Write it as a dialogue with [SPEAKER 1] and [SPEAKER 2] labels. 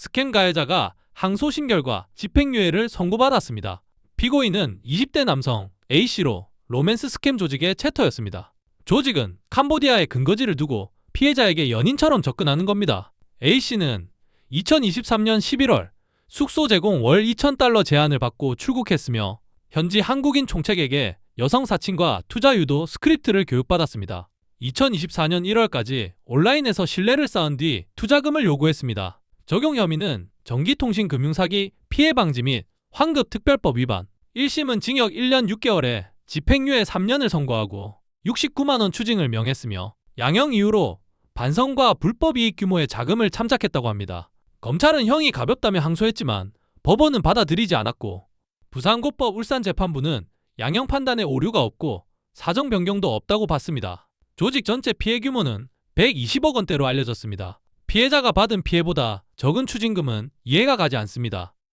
[SPEAKER 1] 스캠 가해자가 항소심 결과 집행유예를 선고받았습니다. 피고인은 20대 남성 A씨로 로맨스 스캠 조직의 채터였습니다. 조직은 캄보디아에 근거지를 두고 피해자에게 연인처럼 접근하는 겁니다. A씨는 2023년 11월 숙소 제공 월 2,000달러 제안을 받고 출국했으며 현지 한국인 총책에게 여성 사칭과 투자 유도 스크립트를 교육받았습니다. 2024년 1월까지 온라인에서 신뢰를 쌓은 뒤 투자금을 요구했습니다. 적용 혐의는 전기통신금융사기 피해 방지 및 환급 특별법 위반. 1심은 징역 1년 6개월에 집행유예 3년을 선고하고 69만 원 추징을 명했으며 양형 이후로 반성과 불법 이익 규모의 자금을 참작했다고 합니다. 검찰은 형이 가볍다며 항소했지만 법원은 받아들이지 않았고 부산고법 울산재판부는 양형 판단에 오류가 없고 사정 변경도 없다고 봤습니다. 조직 전체 피해 규모는 120억 원대로 알려졌습니다. 피해자가 받은 피해보다 적은 추징금은 이해가 가지 않습니다.